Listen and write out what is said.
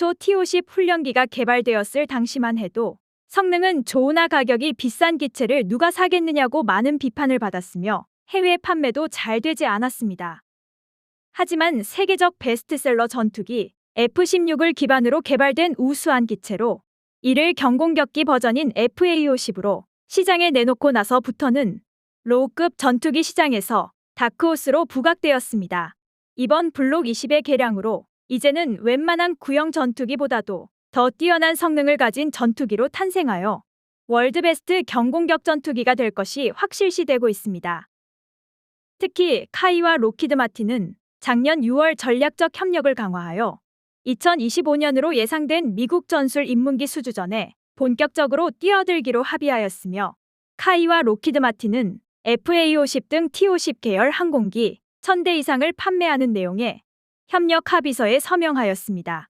최초 T-50 훈련기가 개발되었을 당시만 해도 성능은 좋으나 가격이 비싼 기체를 누가 사겠느냐고 많은 비판을 받았으며 해외 판매도 잘 되지 않았습니다. 하지만 세계적 베스트셀러 전투기 F-16을 기반으로 개발된 우수한 기체로 이를 경공격기 버전인 FA-50으로 시장에 내놓고 나서부터는 로우급 전투기 시장에서 다크호스로 부각되었습니다. 이번 블록 20의 개량으로 이제는 웬만한 구형 전투기보다도 더 뛰어난 성능을 가진 전투기로 탄생하여 월드베스트 경공격 전투기가 될 것이 확실시되고 있습니다. 특히 카이와 로키드 마틴은 작년 6월 전략적 협력을 강화하여 2025년으로 예상된 미국 전술 인문기 수주전에 본격적으로 뛰어들기로 합의하였으며 카이와 로키드 마틴은 FA-50 등 T-50 계열 항공기 1000대 이상을 판매하는 내용의 협력 합의서에 서명하였습니다.